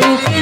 Thank you.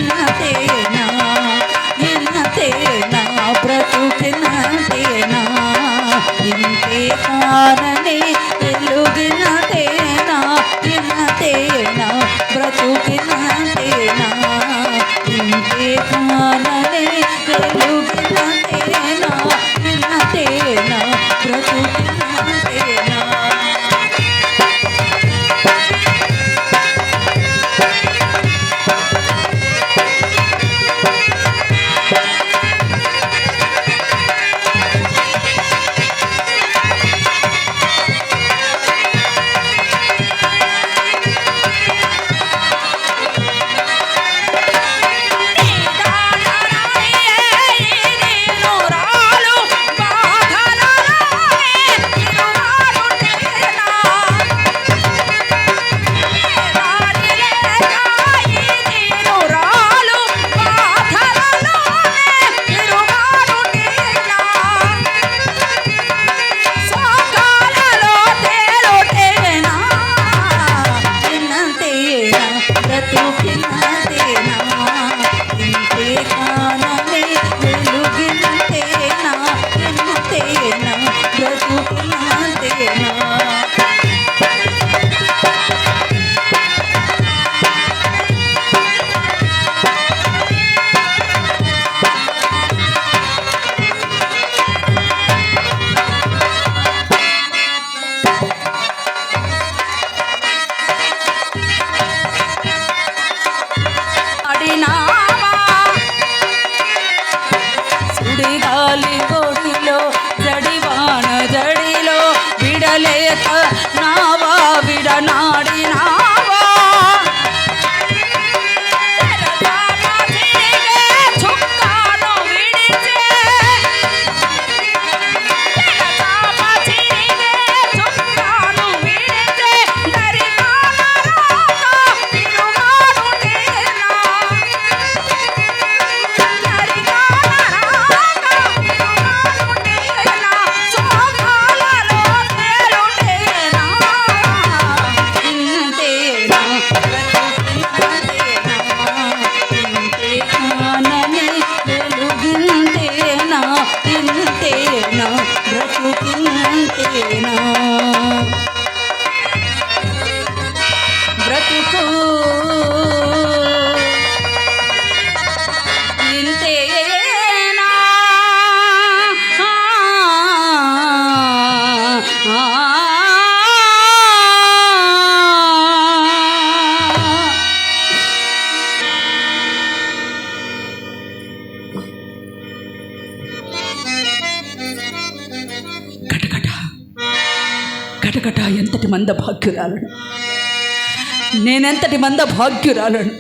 కటకట ఎంతటి మంద భాగ్యురాలను నేనెంతటి మంద భాగ్యురాలను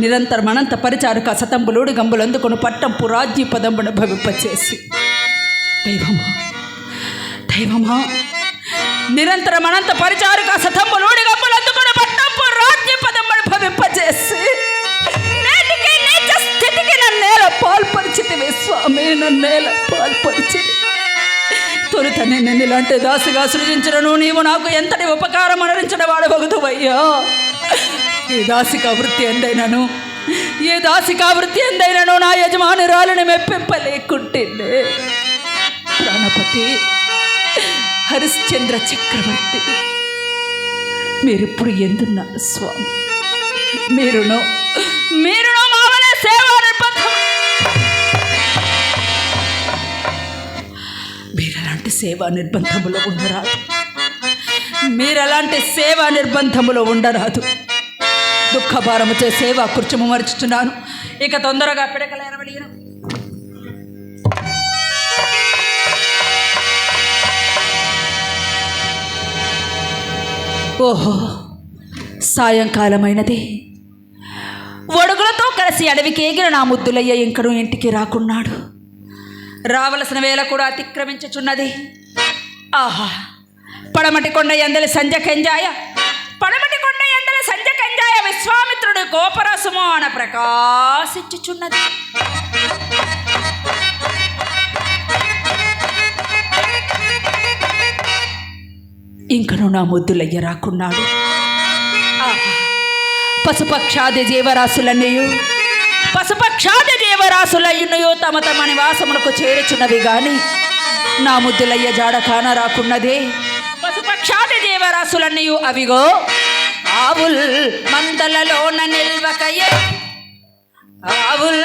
నిరంతరం అనంత పరిచారక సతంబులోడు గంబులందుకొని పట్టంపు రాజ్య పదంబును భవింపచేసి. దైవమా దైవమా నిరంతరం అనంత పరిచారక సతంబులోడు గంబులందుకొని పట్టంపు రాజ్య పదంబును భవింపచేసి. నేటికి నీచ స్థితికి నన్నేల పాల్పరిచితివి స్వామి నన్నేల పాల్పరిచితి తొలుత నేను ఇలాంటి దాసిగా సృజించడను. నీవు నాకు ఎంతటి ఉపకారం అనరించిన వాడబగుతువయ్యా ఏ దాసిక వృత్తి ఎందైనను? ఏ దాసికా వృత్తి ఎందైనను? నా యజమానురాలను మెప్పింపలేకుంటే ప్రాణపతి హరిశ్చంద్ర చక్రవర్తి మీరిప్పుడు ఎందున్నారు స్వామి? మీరును మీరును సేవా నిర్బంధములో ఉండరాదు. మీరలాంటి సేవా నిర్బంధములో ఉండరాదు. దుఃఖభారముతో సేవా కుర్చము మరుచుతున్నాను ఇక తొందరగా పిడకలేరవడియను ఓహో సాయంకాలమైనది. ఒడుగులతో కలిసి అడవికి ఎగిరిన నా ముద్దులయ్య ఇంకను ఇంటికి రాకున్నాడు. రావలసిన వేళ కూడా అతిక్రమించుచున్నది. ఆహా! పడమటి కొండ ఎందలి సంజ కంజాయ? పడమటి కొండ ఎందలి సంజ కంజాయ విశ్వామిత్రుడు కోపరసము అన ప్రకాశించుచున్నది. ఇంకను నా ముద్దులయ్య రాకున్నాడు. పశుపక్షాది జీవరాశులన్నయు పశుపక్షాది జీవరాశులయ్యున్నయో తమ తమ నివాసములకు చేరుచున్నవి గాని నా ముద్దులయ్య జాడ కాన రాకున్నదే. పశుపక్షాది జీవరాశులన్నయు అవిగో ఆవుల్ మందలలోన నిల్వకయే. ఆవుల్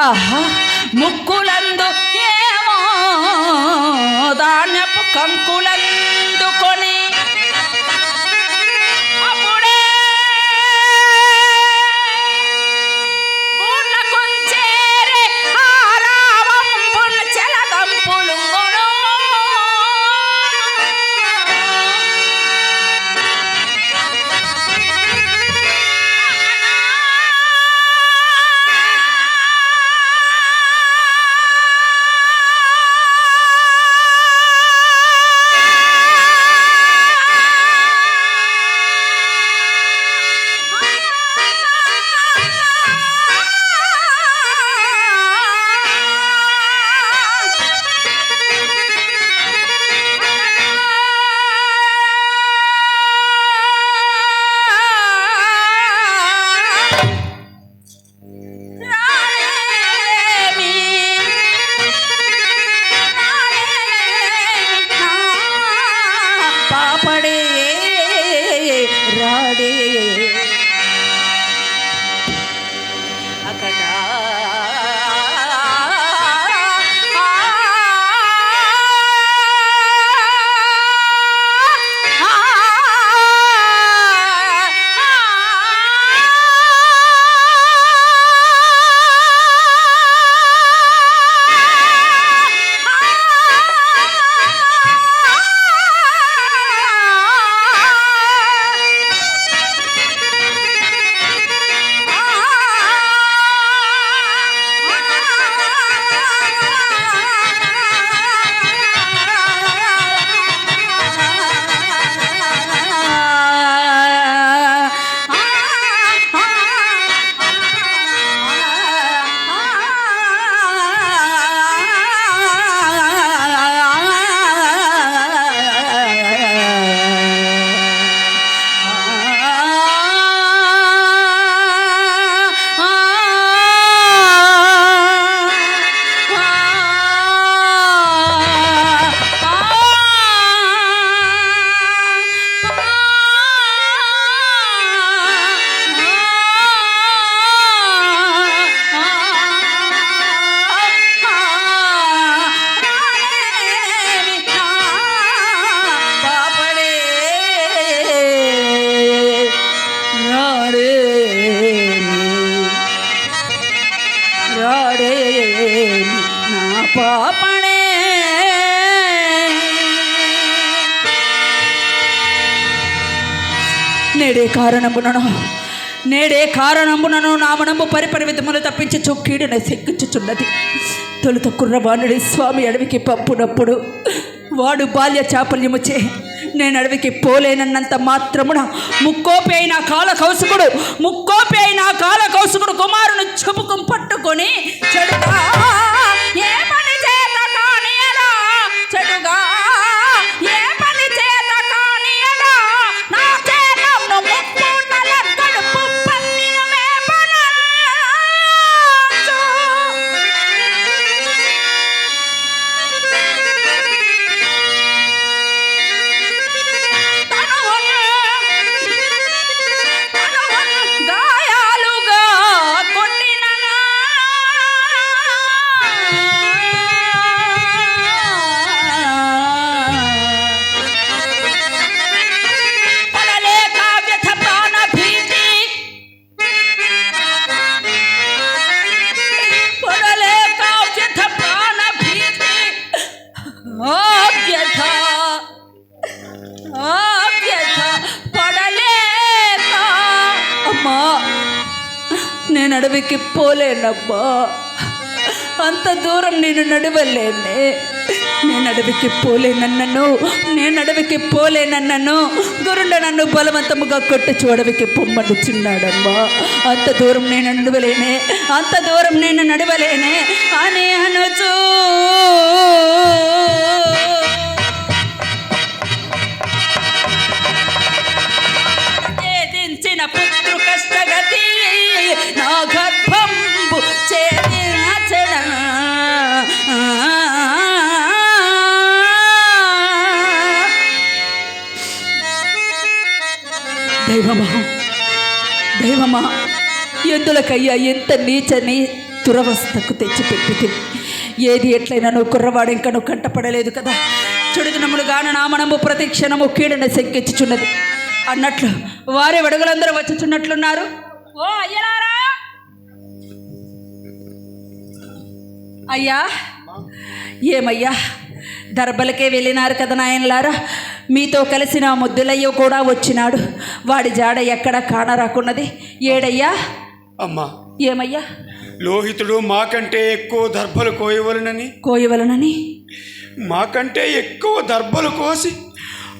ఆహా ముక్కులందు ఏమో ధాన్యపు కంకులందుకొని కారణమునను. నేడే కారణమునను నామనము పరిపరి విధములు తప్పించి చొక్కీడున సెక్కించుచున్నది తొలుత కుర్రవాణుడి స్వామి అడవికి పంపునప్పుడు వాడు బాల్య చాపల్యముచే నేను అడవికి పోలేనన్నంత మాత్రమున ముక్కోపి అయిన కాలకౌసుకుడు ముక్కోపి అయిన కాల కౌసుకుడు కుమారుని చెప్పుకం పట్టుకొని చెడుగా అంత దూరం నేను నడవలేనే. నేను అడవికి పోలేనన్నను నేను అడవికి పోలేనన్నను. గురుండ నన్ను బలవంతముగా కొట్టి చూడవికి పొమ్మనుచున్నాడమ్మా అంత దూరం నేను నడవలేనే అంత దూరం నేను నడవలేనే. అని అనచూ దైవమా? దైవమా? ఎందులకయ్యా ఎంత నీచని దురవస్థకు తెచ్చిపెట్టింది ఏది ఎట్లయినా నువ్వు కుర్రవాడు ఇంకా నువ్వు కంటపడలేదు కదా? చుడుదినములు గాన నామనము ప్రతి క్షణము కీడన శంకించుచున్నది. అన్నట్లు వారే వెడుగులందరూ వచ్చుచున్నట్లున్నారు. ఓ అయ్యలారా! అయ్యా ఏమయ్యా? దర్బలకే వెళ్ళినారు కదా నాయనలారా? మీతో కలిసి నా ముద్దులయ్య కూడా వచ్చినాడు. వాడి జాడ ఎక్కడ కానరాకున్నది? ఏడయ్యా? అమ్మా. ఏమయ్యా? లోహితుడు మాకంటే ఎక్కువ దర్భలు కోయవలనని? కోయవలనని? మాకంటే ఎక్కువ దర్భలు కోసి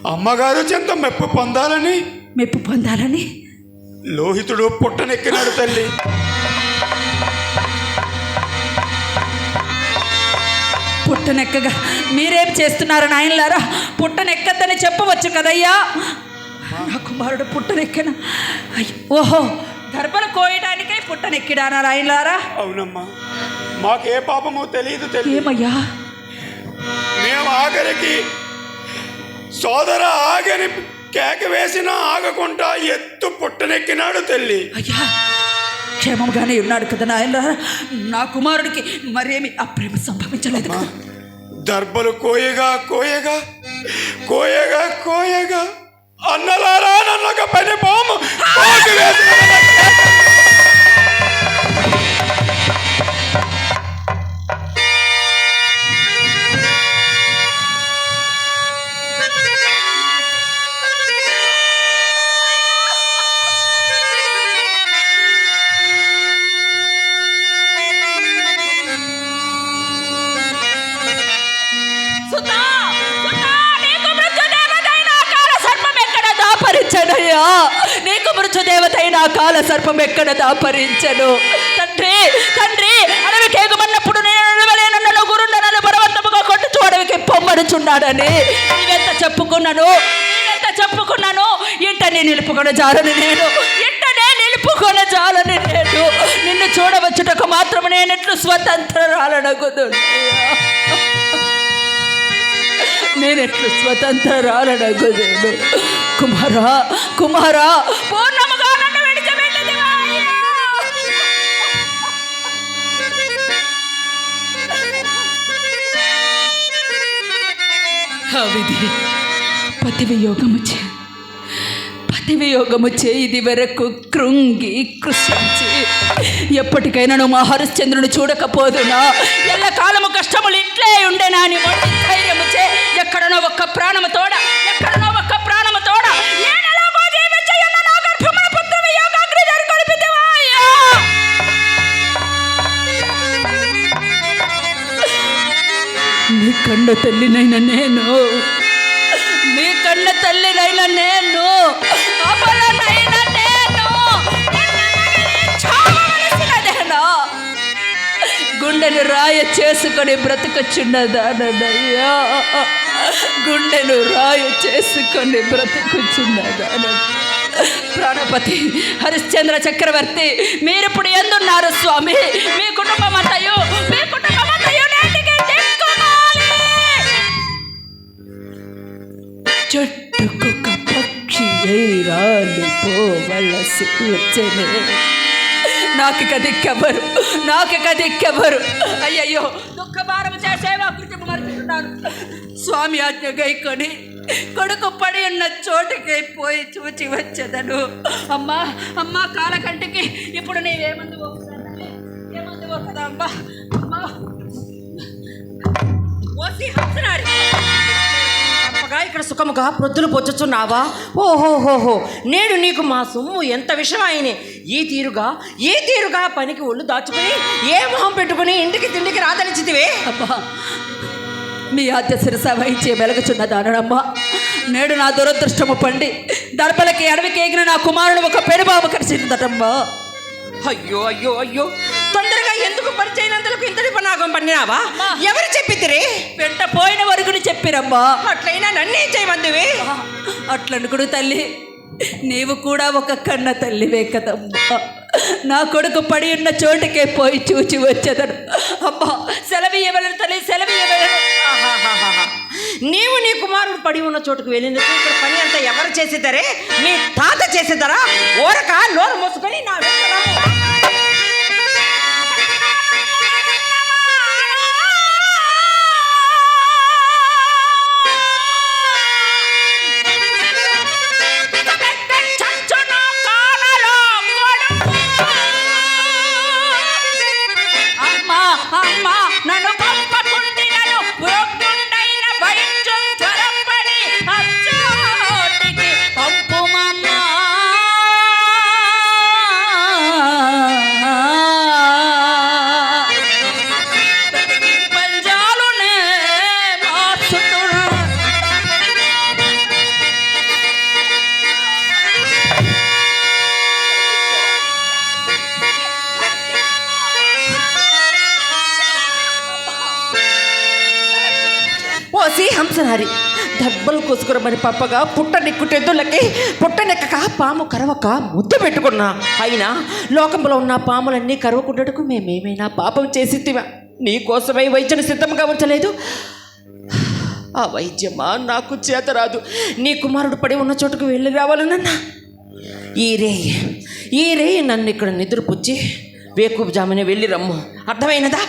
అమ్మగారు చెంత మెప్పు పొందాలని? మెప్పు పొందాలని? లోహితుడు పుట్టనెక్కినాడు తల్లి. పుట్టనెక్కగా. మీరేం చేస్తున్నారు నాయనలారా? పుట్టనెక్కద్దని చెప్పవచ్చు కదయ్యా? నా కుమారుడు పుట్టనెక్కన ఓహో దర్భలు కోయడానికై పుట్టనెక్కిడానా నాయనలారా? అవునమ్మా. మాకే పాపమో తెలియదు ఏమయ్యా? మేము ఆఖరికి సోదర ఆగని కేక వేసినా ఆగకుండా ఎత్తు పుట్టనెక్కినాడు తల్లి. అయ్యా క్షేమంగానే ఉన్నాడు కదా నాయనలారా నా కుమారుడికి మరేమి అప్రేమ సంభవించలేదు దర్భలు కోయగా కోయగా కోయగా కోయగా అన్నలారా నన్నొక పని పాము. అయ్యా నీకు మృత్యుదేవతైన కాల సర్పం ఎక్కడ దాపరించను? తండ్రి తండ్రి అడవికి ఎగుమన్నప్పుడు నేను నడవలేనన్న గురుండ నన్ను బలవంతముగా కొట్టుచు అడవికి పొమ్మడుచున్నాడని నీవెంత చెప్పుకున్నాను? నీవెంత చెప్పుకున్నాను? ఇంటనే నిలుపుకొన జాలని నేను ఇంటనే నిలుపుకొన జాలని నేను. నిన్ను చూడవచ్చుటకు మాత్రం నేనెట్లు నేను ఎట్లు స్వతంత్రాలనగుదును కుమారా కుమారా పూర్ణముగా నన్ను విడిచిపెట్టదివా అయ్యా? వియోగముచే చేయిది వరకు కృంగి కృషించి. ఎప్పటికైనా నువ్వు మా హరిశ్చంద్రుని చూడకపోదునా? ఎల్ల కాలము కష్టములు ఇట్లే ఉండేనా అని ధైర్యము చే ఎక్కడనో ఒక్క ప్రాణము తోడ ఎక్కడనో ఒక్క ప్రాణము తోడ. నీ కండ తల్లినైన నేను గుండెను రాయ చేసుకొని బ్రతుకుచున్నదానయ్యా గుండెను రాయ చేసుకొని బ్రతుకుచున్నదాన ప్రాణపతి హరిశ్చంద్ర చక్రవర్తి మీరిప్పుడు ఎందున్నారు స్వామి? మీ కుటుంబం అంతయు మీ కుటుంబం అంతయు చెట్టుకు చెట్టుకొక పక్షి రాలిపోవలసి వచ్చనే నాకు కదిక్కెవ్వరు నాకు కదిక్కెవ్వరు అయ్యయ్యో. దుఃఖ భారం చేసేవా కృత్యము మరుచుకున్నాను స్వామి ఆజ్ఞ గైకొని కొడుకు పడి ఉన్న చోటుకి పోయి చూచి వచ్చేదను. అమ్మా అమ్మా కాలకంటికి ఇప్పుడు నీవేమంది ఏమంది పోతుందా అమ్మా. అమ్మా ఓసి హంసనాడి ఇక్కడ సుఖముగా ప్రొద్దులు పొచ్చుచున్నావా? ఓహోహోహో నేడు నీకు మా సొమ్ము ఎంత విషమైనే ఈ తీరుగా ఈ తీరుగా పనికి ఒళ్ళు దాచుకుని ఏ మొహం పెట్టుకుని ఇంటికి తిండికి రాదలిచితివే అబ్బా మీ ఆద్య శిరస వహించే వెలగచున్న దానమ్మ నేడు నా దురదృష్టము పండి దర్పలకి అడవికి ఎగిన నా కుమారుడు ఒక పెనుబాబు కలిసిందటమ్మా అయ్యో అయ్యో అయ్యో. తొందరగా ఎందుకు పనాగం పన్నినావా ఎవరు చెప్పితిరే? వెంట పోయిన వరకుని చెప్పిరమ్మా. అట్లయినా నన్నే చేయమందివి? అట్లనుకుడు తల్లి నీవు కూడా ఒక కన్న తల్లివే కదమ్మా. నా కొడుకు పడి ఉన్న చోటుకే పోయి చూచి వచ్చేదను. అమ్మా సెలవు ఇవ్వలను తల్లి సెలవు ఇవ్వలను ఆహాహాహాహా. నీవు నీ కుమారుడు పడి ఉన్న చోటుకు వెళ్ళినందుకు ఇక్కడ పని అంతా ఎవరు చేసేదరే మీ తాత చేసేదరా ఓరక నోరు మూసుకొని నా ఓసి హంసనారి. దెబ్బలు కోసుకురమని పప్పగా పుట్ట నెక్కుటెద్దులకి పుట్ట నెక్కక పాము కరవక ముద్దు పెట్టుకున్నా. అయినా లోకంలో ఉన్న పాములన్నీ కరవకుండటకు మేమేమైనా పాపం చేసిద్దివా నీ కోసమై వైద్యుని సిద్ధంగా ఉంచలేదు. ఆ వైద్యమా? నాకు చేత రాదు. నీ కుమారుడు పడి ఉన్న చోటుకు వెళ్ళి రావాలనన్నా ఈ రే ఈ రే నన్ను ఇక్కడ నిద్రపుచ్చి వేకుపు జామునే వెళ్ళి రమ్ము. అర్థమైనదా?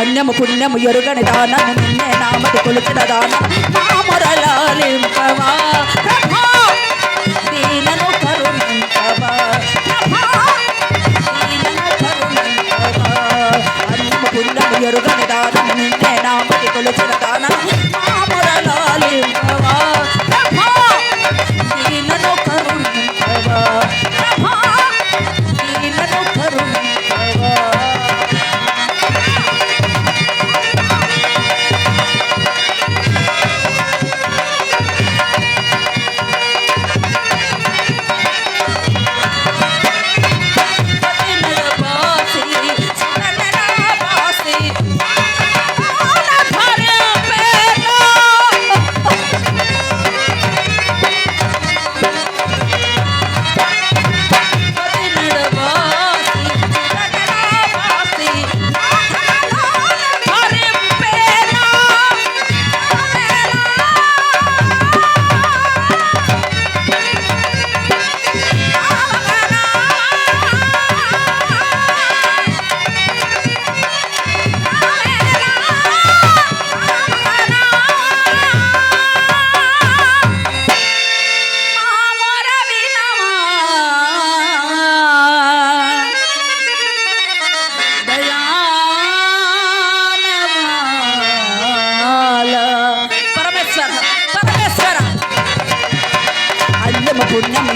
అన్యము పుణ్యము ఎరుగని దాన నిన్నే నామకు కొలిచిన దాన. నామరలాలింపవా దీనను కరుణింపవా? ప్రభా పుణ్యము ఎరుగని దాన నిన్నే నామకు కొలిచిన దాన. మామరలాలింపవా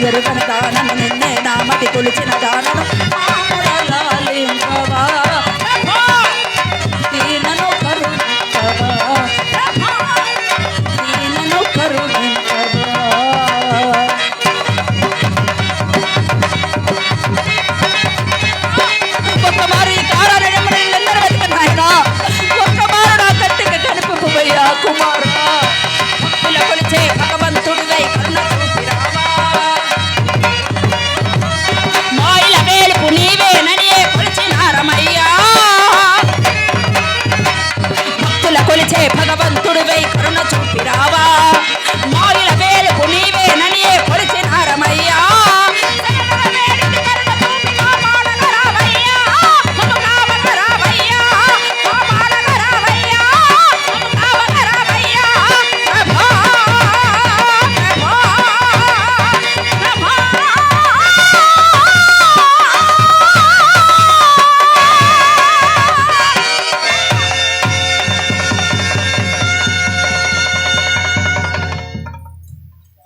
ఎరుగన దానను నిన్నే నామతి కొలిచిన దానను